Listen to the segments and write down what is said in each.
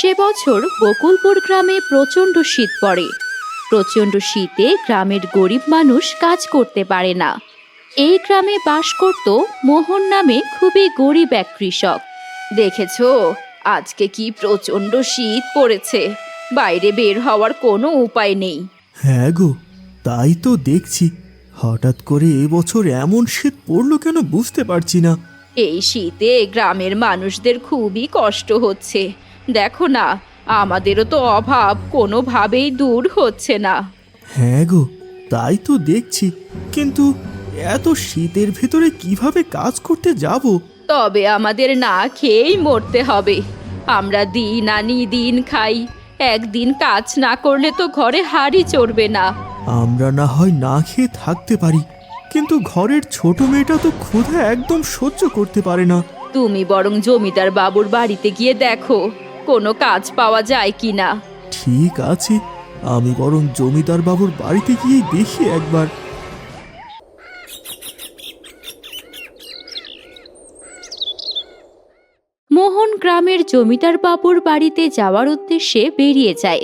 সে বছর বকুলপুর গ্রামে প্রচণ্ড শীত পড়ে। প্রচণ্ড শীতে গ্রামের গরিব মানুষ কাজ করতে পারে না। এই গ্রামে বাস করত মোহন নামে খুবই গরিব এক কৃষক। দেখেছ আজকে কি প্রচণ্ড শীত পড়েছে। বাইরে বের হওয়ার কোনো উপায় নেই। হ্যাঁ গো তাই তো দেখছি। হঠাৎ করে এবছর এমন শীত পড়ল কেন বুঝতে পারছি না। এই শীতে গ্রামের মানুষদের খুবই কষ্ট হচ্ছে। দেখো না আমাদেরও তো অভাব কোনোভাবেই দূর হচ্ছে না। হ্যাঁ গো তাই তো দেখছি। কিন্তু এত শীতের ভেতরে কীভাবে কাজ করতে যাব? তবে আমাদের না খেয়েই মরতে হবে। আমরা দিন আনি দিন খাই একদিন কাজ না করলে তো ঘরে হাড়ি চড়বে না। আমরা না হয় না খেয়ে থাকতে পারি কিন্তু ঘরের ছোট মেয়েটা তো ক্ষুধা একদম সহ্য করতে পারে না। তুমি বরং জমিদার বাবুর বাড়িতে গিয়ে দেখো। কোনো কাজ পাওয়া যায় কি না ঠিক আছে আমি বরং জমিদার বাবুর বাড়িতে গিয়ে দেখি একবার। মোহন গ্রামের জমিদার বাবুর বাড়িতে যাওয়ার উদ্দেশ্যে বেরিয়ে যায়।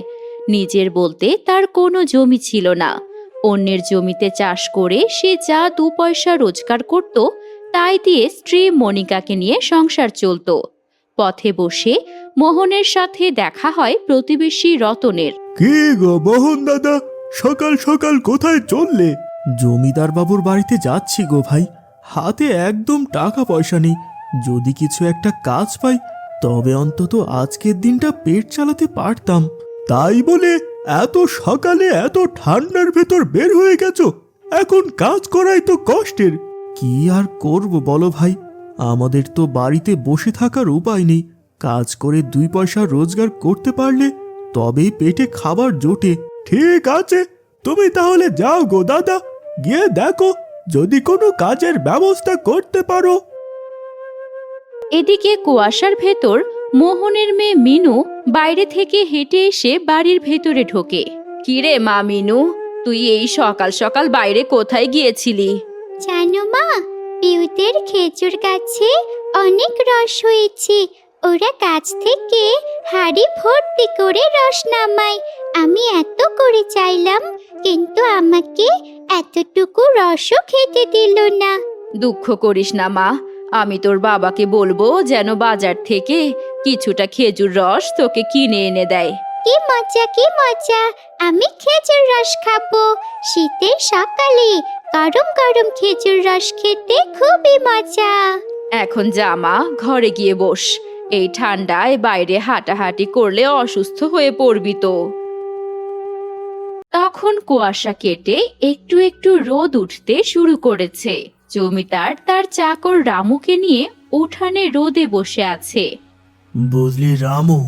নিজের বলতে তার কোনো জমি ছিল না। অন্যের জমিতে চাষ করে সে যা দু পয়সা রোজগার করত তাই দিয়ে স্ত্রী মনিকাকে নিয়ে সংসার চলতো। পথে বসে মোহনের সাথে দেখা হয় প্রতিবেশী রতনের। কে গো মোহন দাদা? সকাল সকাল কোথায় চললে? জমিদার বাবুর বাড়িতে যাচ্ছি গো ভাই। হাতে একদম টাকা পয়সা নেই। যদি কিছু একটা কাজ পাই তবে অন্তত আজকের দিনটা পেট চালাতে পারতাম। তাই বলে এত সকালে এত ঠান্ডার ভেতর বের হয়ে গেছো? এখন কাজ করাই তো কষ্টের। কি আর করব বলো ভাই? আমাদের তো বাড়িতে বসে থাকার উপায় নেই। কাজ করে দুই পয়সা রোজগার করতে পারলে তবেই পেটে খাবার জোটে। ঠিক আছে তুমি তাহলে যাও গো দাদা গিয়ে দেখো যদি কোনো কাজের ব্যবস্থা করতে পারো। এদিকে কুয়াশার ভেতর মোহনের মেয়ে মিনু বাইরে থেকে হেঁটে এসে বাড়ির ভেতরে ঢোকে। কিরে মা মিনু তুই এই সকাল সকাল বাইরে কোথায় গিয়েছিলি? জানো মা পিউদের খেজুর গাছে অনেক রস হয়েছে। ওরা গাছ থেকে হাড়ি ভর্তি করে রস নামায়। আমি এত করে চাইলাম, কিন্তু আমাকে এতটুকু রসও খেতে দিল না। দুঃখ করিস না, মা। আমি তোর বাবাকে বলব যেন বাজার থেকে কিছুটা খেজুর রস তোকে কিনে এনে দেয়। কি মজা কি মজা। আমি খেজুর রস খাব। শীতের সকালে গরম গরম খেজুর রস খেতে খুবই মজা। এখন যা মা ঘরে গিয়ে বস। এই ঠান্ডায় বাইরে হাঁটাহাঁটি করলে অসুস্থ হয়ে পড়বি তো। তখন কুয়াশা কেটে একটু একটু রোদ উঠতে শুরু করেছে। জমিদার তার চাকর রামুকে নিয়ে উঠানে রোদে বসে আছে। বুঝলি রামু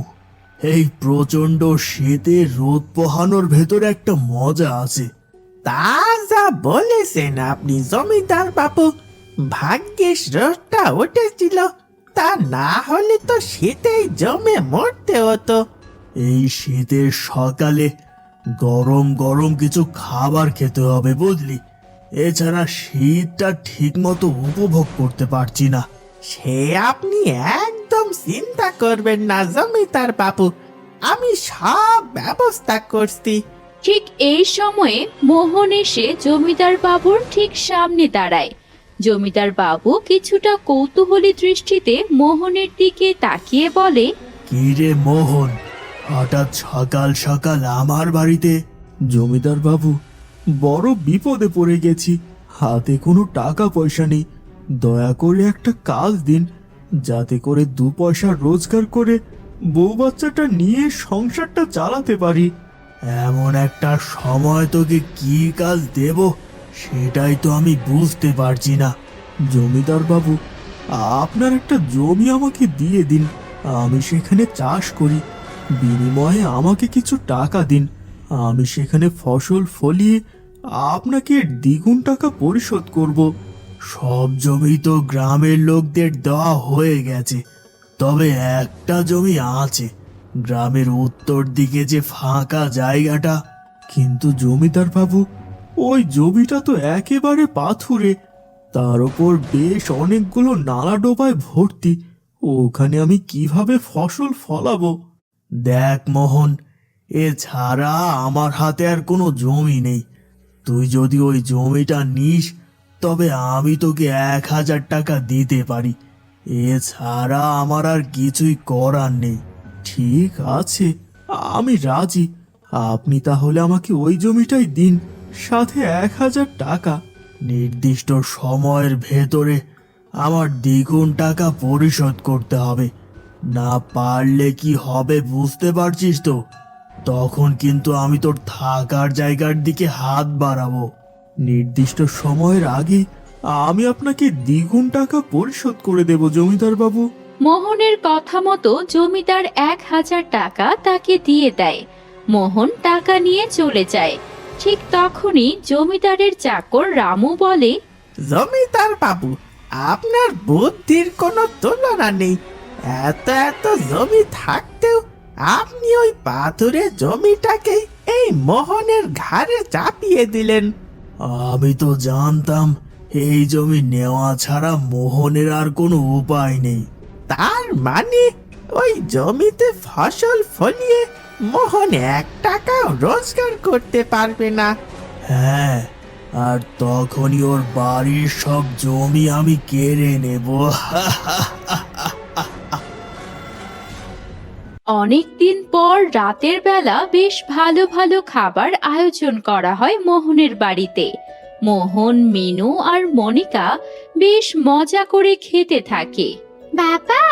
এই প্রচণ্ড শীতে রোদ পোহানোর ভেতরে একটা মজা আছে। তা যা বলেছেন আপনি, জমিদার বাবু ভাগ্যিস রোদটা উঠেছিল, তা না হলে তো শীতেই জমে মরতে হতো। এই শীতের সকালে গরম গরম কিছু খাবার খেতে হবে বুঝলি। এছাড়া শীতটা ঠিক মতো উপভোগ করতে পারছি না। সে আপনি একদম চিন্তা করবেন না জমিদার বাবু। আমি সব ব্যবস্থা করছি। ঠিক এই সময়ে মোহন এসে জমিদার বাবুর ঠিক সামনে দাঁড়ায়। জমিদার বাবু কিছুটা কৌতূহলী দৃষ্টিতে মোহনের দিকে তাকিয়ে বলে কি রে মোহন হঠাৎ সকাল সকাল আমার বাড়িতে জমিদার বাবু বড় বিপদে পড়ে গেছি। হাতে কোনো টাকা পয়সা নেই। দয়া করে একটা কাজ দিন যাতে করে দু পয়সা রোজগার করে বউ বাচ্চাটা নিয়ে সংসারটা চালাতে পারি। এমন একটা সময় তোকে কি কাজ দেব সেটাই তো আমি বুঝতে পারছি না। জমিদার বাবু, আপনার একটা জমি আমাকে দিয়ে দিন। আমি সেখানে চাষ করি। বিনিময়ে আমাকে কিছু টাকা দিন। আমি সেখানে ফসল ফলিয়ে আপনাকে দ্বিগুণ টাকা পরিশোধ করব। সব জমি তো গ্রামের লোকদের দেওয়া হয়ে গেছে। তবে একটা জমি আছে। গ্রামের উত্তর দিকে যে ফাঁকা জায়গাটা, কিন্তু জমিদার বাবু, ওই জমিটা তো একেবারে পাথুরে। তার ওপর বেশ অনেকগুলো নালা ডোবায় ভর্তি। ওখানে আমি কীভাবে ফসল ফলাবো? দেখ মোহন এছাড়া আমার হাতে আর কোনো জমি নেই। তুই যদি ওই জমিটা নিস তবে আমি তোকে এক হাজার টাকা দিতে পারি। এছাড়া আমার আর কিছুই করার নেই। ঠিক আছে, আমি রাজি। আপনি তাহলে আমাকে ওই জমিটাই দিন, সাথে এক হাজার টাকা। নির্দিষ্ট সময়ের ভেতরে আমার দ্বিগুণ টাকা পরিশোধ করতে হবে। না পারলে কি হবে বুঝতে পারছিস তো? তখন কিন্তু আমি তোর থাকার জায়গার দিকে হাত বাড়াবো। নির্দিষ্ট সময়ের আগে আমি আপনাকে দ্বিগুণ টাকা পরিশোধ করে দেব জমিদার বাবু। মোহনের কথা মতো জমিদার এক হাজার টাকা তাকে দিয়ে দেয়। মোহন টাকা নিয়ে চলে যায়। ঠিক তখনই জমিদারের চাকর রামু বলে জমিদার বাবু আপনার বুদ্ধির কোনো তুলনা নেই। এত এত জমি থাকতেও আপনি ওই পাথরের জমিটাকে এই মোহনের ঘাড়ে চাপিয়ে দিলেন। আমি তো জানতাম এই জমি নেওয়া ছাড়া মোহনের আর কোনো উপায় নেই। তার মানে ওই জমিতে ফসল ফলিয়ে মোহন এক টাকাও রোজগার করতে পারবে না। হ্যাঁ আর তখনই ওর বাড়ির সব জমি আমি কেড়ে নেব। অনেকদিন পর রাতের বেলা বেশ ভালো ভালো খাবার আয়োজন করা হয় মোহনের বাড়িতে। মোহন মিনু আর মনিকা বেশ মজা করে খেতে থাকে। বাবা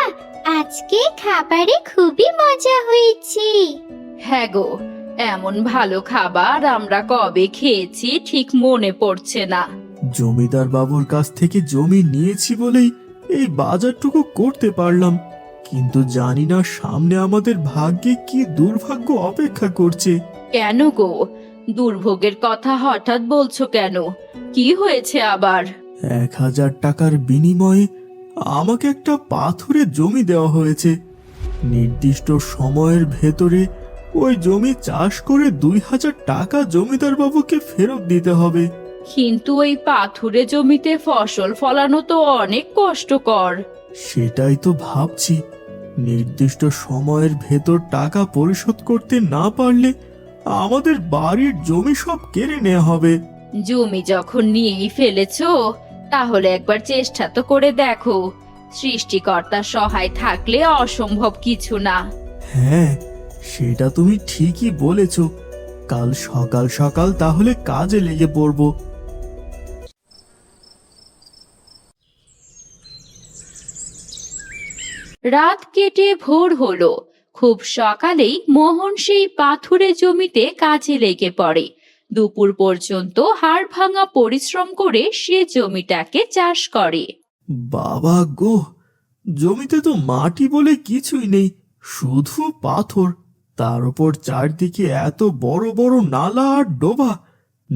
আজকে খাবারে খুবই মজা হয়েছে। হ্যাঁ গো এমন ভালো খাবার আমরা কবে খেয়েছি ঠিক মনে পড়ছে না। জমিদার বাবুর কাছ থেকে জমি নিয়েছি বলেই এই বাজারটুকু করতে পারলাম। কিন্তু জানি না সামনে আমাদের ভাগ্যে কি দুর্ভাগ্য অপেক্ষা করছে। কেন গো? দুর্ভোগের কথা হঠাৎ বলছো কেন? কি হয়েছে আবার? এক হাজার টাকার বিনিময়ে আমাকে একটা পাথরের জমি দেওয়া হয়েছে। নির্দিষ্ট সময়ের ভেতরে ওই জমি চাষ করে দুই হাজার টাকা জমিদার বাবুকে ফেরত দিতে হবে। কিন্তু ওই পাথুরে জমিতে ফসল ফলানো তো অনেক কষ্টকর। সেটাই তো ভাবছি। নির্দিষ্ট সময়ের ভেতর টাকা পরিশোধ করতে না পারলে আমাদের বাড়ির জমি সব কেড়ে নেওয়া হবে। জমি যখন নিয়েই ফেলেছো তাহলে একবার চেষ্টা তো করে দেখো। সৃষ্টিকর্তার সহায় থাকলে অসম্ভব কিছু না। হ্যাঁ সেটা তুমি ঠিকই বলেছ। কাল সকাল সকাল তাহলে কাজে লেগে পড়ব। রাত কেটে ভোর হলো। খুব সকালেই মোহন সেই পাথুরে জমিতে কাজে লেগে পড়ে। দুপুর পর্যন্ত হাড় ভাঙা পরিশ্রম করে সে জমিটাকে চাষ করে। বাবা গো, জমিতে তো মাটি বলে কিছুই নেই, শুধু পাথর। তার উপর চারদিকে এত বড় বড় নালা আর ডোবা।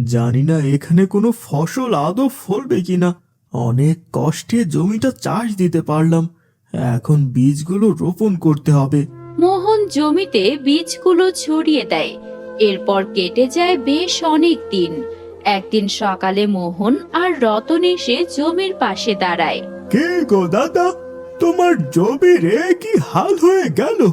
জানি না এখানে কোনো ফসল আদৌ ফলবে কিনা। অনেক কষ্টে জমিটা চাষ দিতে পারলাম। এখন বীজগুলো রোপণ করতে হবে। মোহন জমিতে বীজগুলো ছড়িয়ে দেয়। এরপর কেটে যায় বেশ অনেক দিন। একদিন সকালে মোহন আর রতন এসে জমির পাশে দাঁড়ায়। কে গো দাদা? তোমার জমির কি হাল হয়ে গেল?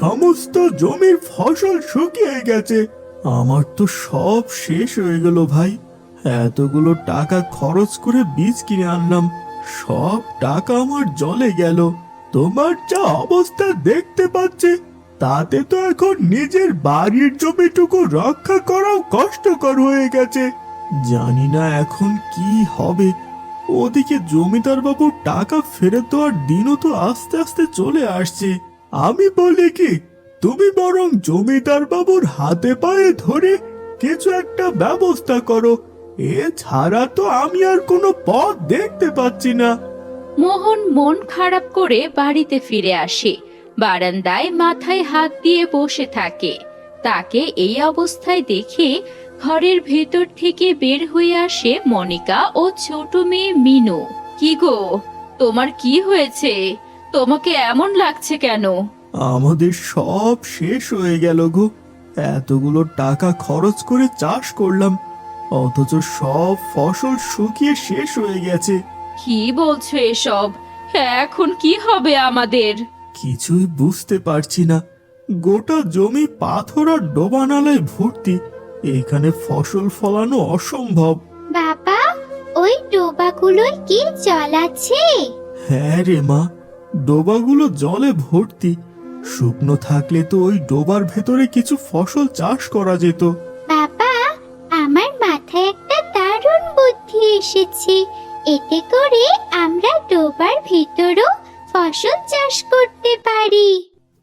সমস্ত জমির ফসল শুকিয়ে গেছে। আমার তো সব শেষ হয়ে গেল ভাই। এতগুলো টাকা খরচ করে বীজ কিনে আনলাম। সব টাকা আমার জলে গেল। তোমার যা অবস্থা দেখতে পাচ্ছি, তাতে তো এখন নিজের বাড়ির জমিটুকু রক্ষা করাও কষ্টকর হয়ে গেছে। জানি না এখন কি হবে। ওদিকে জমিদার বাবুর টাকা ফেরত দেওয়ার দিনও তো আস্তে আস্তে চলে আসছে। আমি বলি কি, তুমি বরং জমিদার বাবুর হাতে পায়ে ধরে কিছু একটা ব্যবস্থা করো। এছাড়া তো আমি আর কোনো পথ দেখতে পাচ্ছি না। মোহন মন খারাপ করে বাড়িতে ফিরে আসে। বারান্দায় মাথায় হাত দিয়ে বসে থাকে। তাকে এই অবস্থায় দেখে ঘরের ভেতর থেকে বের হয়ে আসে মনিকা ও ছোট মেয়ে মিনু। কি গো তোমার কি হয়েছে? তোমাকে এমন লাগছে কেন? আমাদের সব শেষ হয়ে গেল গো। এতগুলো টাকা খরচ করে চাষ করলাম। অথচ সব ফসল শুকিয়ে শেষ হয়ে গেছে। কি বলছো এসব? এখন কি হবে আমাদের? কিছুই বুঝতে পারছি না। গোটা জমি পাথর আর ডোবা নালায় ভর্তি। এখানে ফসল ফলানো অসম্ভব। বাবা ওই ডোবাগুলোয় কি জল আছে? হ্যাঁ রে মা ডোবাগুলো জলে ভর্তি। শুকনো থাকলে তো ওই ডোবার ভেতরে কিছু ফসল চাষ করা যেত। এসেছে। এতে করে আমরা ডোবার ভিতরও ফসল চাষ করতে পারি।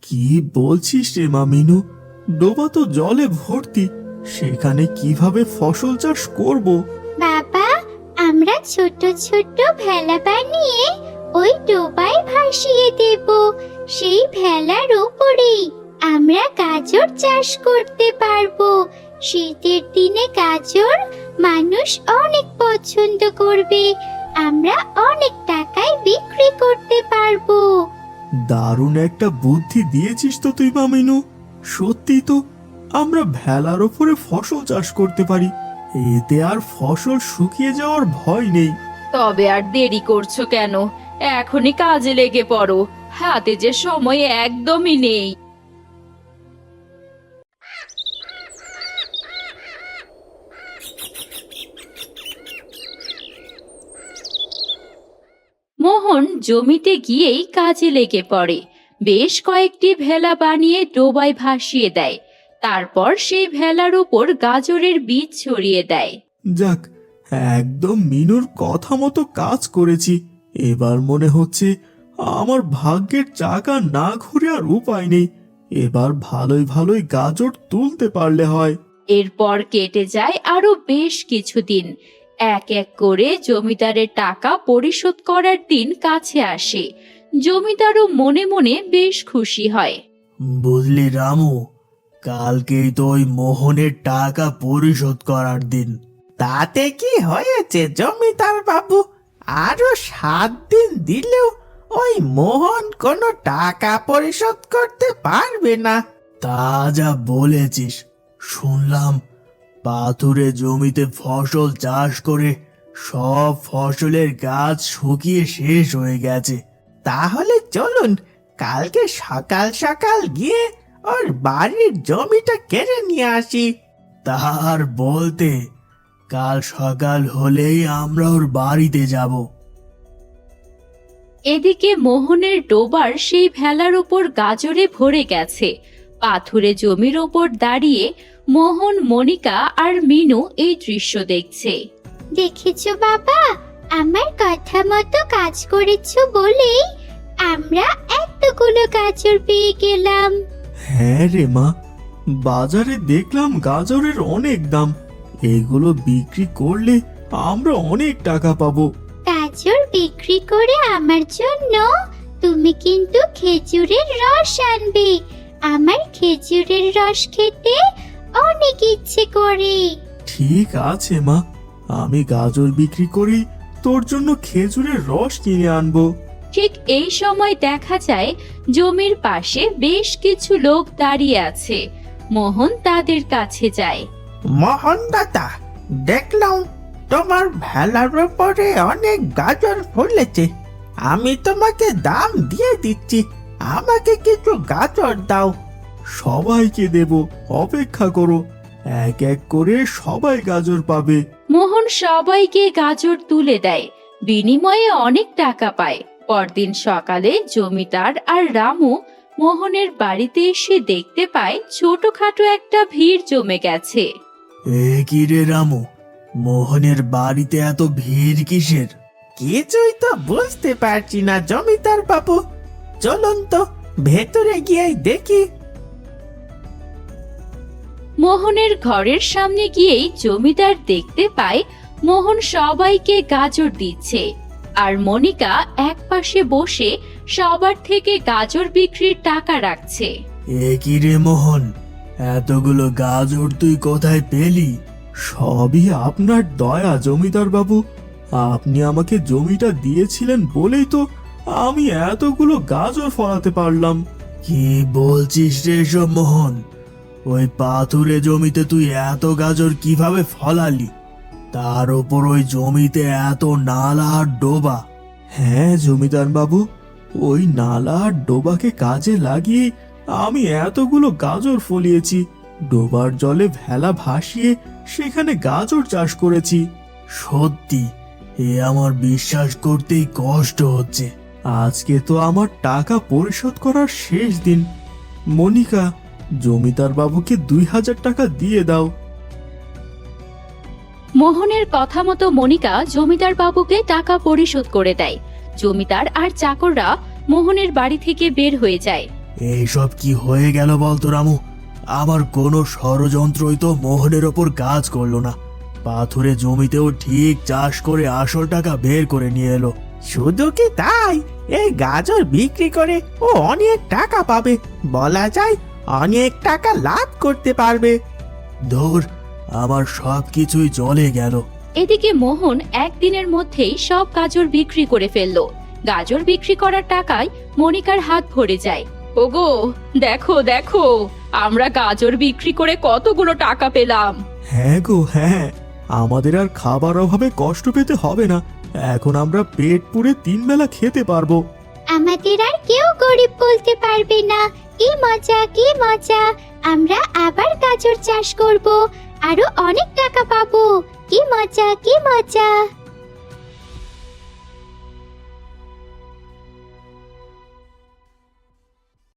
কি বলছিস রে মা মিনু? ডোবা তো জলে ভর্তি। সেখানে কীভাবে ফসল চাষ করব? বাবা আমরা ছোট ছোট ভেলা বানিয়ে ওই ডোবায় ভাসিয়ে দেব। সেই ভেলার উপরেই আমরা গাজর চাষ করতে পারব। শীতের দিনে গাজর মানুষ অনেক পছন্দ করবে। আমরা অনেক টাকায় বিক্রি করতে পারব। দারুণ একটা বুদ্ধি দিয়েছিস তো তুই মামিনু। সত্যি তো আমরা ভেলার ওপরে ফসল চাষ করতে পারি। এতে আর ফসল শুকিয়ে যাওয়ার ভয় নেই। তবে আর দেরি করছ কেন? এখনই কাজে লেগে পড়ো। হাতে যে সময় একদমই নেই। জমিতে গিয়েই কাজে লেগে পড়ে। বেশ কয়েকটি ভেলা বানিয়ে ডোবায় ভাসিয়ে দেয়। তারপর সেই ভেলার উপর গাজরের বীজ ছড়িয়ে দেয়। যাক একদম মিনুর কথা মতো কাজ করেছি। এবার মনে হচ্ছে আমার ভাগ্যের চাকা না ঘুরে আর উপায় নেই। এবার ভালোই ভালোই গাজর তুলতে পারলে হয়। এরপর কেটে যায় আরও বেশ কিছুদিন। এক এক করে জমিদারের টাকা পরিশোধ করার দিন কাছে আসে। জমিদারও মনে মনে বেশ খুশি হয়। বুঝলি রামু, কালকেই তো ওই মোহনের টাকা পরিশোধ করার দিন। তাতে কি হয়েছে জমিদার বাবু? আরও সাত দিন দিলেও ওই মোহন কোনো টাকা পরিশোধ করতে পারবে না। তা যা বলেছিস, শুনলাম পাথুরে জমিতে ফসল চাষ করে সব ফসলের গাছ শুকিয়ে শেষ হয়ে গেছে। তাহলে চলুন, কালকে সকাল সকাল গিয়ে ওর বাড়ির জমিটা কেড়ে নিয়ে আসি। তাহার বলতে, কাল সকাল হলেই আমরা ওর বাড়িতে যাব। এদিকে মোহনের ডোবার সেই ভেলার ওপর গাজরে ভরে গেছে। পাথুরে জমির ওপর দাঁড়িয়ে মোহন মনিকা আর মিনু এই দৃশ্য দেখছে। দেখেছ বাবা? আমার কথা মতো কাজ করেছ বলেই আমরা এতগুলো গাজর পেয়ে গেলাম। হ্যাঁ রে মা বাজারে দেখলাম গাজরের অনেক দাম। এগুলো বিক্রি করলে আমরা অনেক টাকা পাবো। গাজর বিক্রি করে আমার জন্য তুমি কিন্তু খেজুরের রস আনবে। আমার খেজুরের রস খেতে অনেক ইচ্ছে করে। ঠিক আছে মা। আমি গাজর বিক্রি করি তোর জন্য খেজুরের রস কিনে আনব। ঠিক এই সময় দেখা যায় জমির পাশে বেশ কিছু লোক দাঁড়িয়ে আছে। মোহন তাদের কাছে যায়। মোহন দাদা দেখলাম তোমার ভেলার উপরে অনেক গাজর ফলেছে। আমি তোমাকে দাম দিয়ে দিচ্ছি। আমাকে কিছু গাজর দাও। সবাইকে দেব অপেক্ষা করো। এক এক করে সবাই গাজর পাবে। মোহন সবাইকে গাজর তুলে দেয়। বিনিময়ে অনেক টাকা পায়। পরদিন সকালে জমিদার আর রামু মোহনের বাড়িতে এসে দেখতে পায় ছোটখাটো একটা ভিড় জমে গেছে। এ কি রে রামু? মোহনের বাড়িতে এত ভিড় কিসের? কিছুই তো বুঝতে পারছি না জমিদার বাবু। চলুন তো ভেতরে গিয়ে দেখি। মোহনের ঘরের সামনে গিয়েই জমিদার দেখতে পায়, মোহন সবাইকে গাজর দিচ্ছে। আর মনিকা এক পাশে বসে সবার থেকে গাজর বিক্রির টাকা রাখছে। এ কি রে মোহন? এতগুলো গাজর তুই কোথায় পেলি? সবই আপনার দয়া জমিদার বাবু। আপনি আমাকে জমিটা দিয়েছিলেন বলেই তো আমি এতগুলো গাজর ফলাতে পারলাম। কি বলছিস রে মোহন? ওই পাথুরে জমিতে তুই এত গাজর কীভাবে ফলালি? তার ওপর ওই জমিতে এত নালা আর ডোবা। হ্যাঁ জমিদার বাবু, ওই নালা আর ডোবাকে কাজে লাগিয়ে আমি এতগুলো গাজর ফলিয়েছি। ডোবার জলে ভেলা ভাসিয়ে সেখানে গাজর চাষ করেছি। সত্যি, এ আমার বিশ্বাস করতেই কষ্ট হচ্ছে। আজকে তো আমার টাকা পরিশোধ করার শেষ দিন। মনিকা জমিদার বাবুকে দুই হাজার টাকা দিয়ে দাও। মোহনের কথা মতো মনিকা জমিদার বাবুকে টাকা পরিশোধ করে দেয়। জমিদার আর চাকররা মোহনের বাড়ি থেকে বের হয়ে যায়। এইসব কি হয়ে গেল বলতো রামু? আমার কোনো ষড়যন্ত্রই তো মোহনের ওপর কাজ করল না। পাথুরে জমিতেও ঠিক চাষ করে আসল টাকা বের করে নিয়ে এলো। শুধু কি তাই? এই গাজর বিক্রি করে ও অনেক টাকা পাবে। বলা যায় অনেক টাকা লাভ করতে পারবে। ধর আমার সব কিছুই চলে গেল। এদিকে মোহন একদিনের মধ্যেই সব গাজর বিক্রি করে ফেলল। গাজর বিক্রি করার টাকায় মনিকার হাত ভরে যায়। ওগো দেখো দেখো আমরা গাজর বিক্রি করে কতগুলো টাকা পেলাম। হ্যাঁ গো হ্যাঁ আমাদের আর খাবার অভাবে কষ্ট পেতে হবে না। এখন আমরা পেট পুড়ে তিন বেলা খেতে পারব। আমাদের আর কেউ গরিব বলতে পারবে না। কি মজা কি মজা। আমরা আবার গাজর চাষ করব। আরও অনেক টাকা পাবো। কি মজা কি মজা।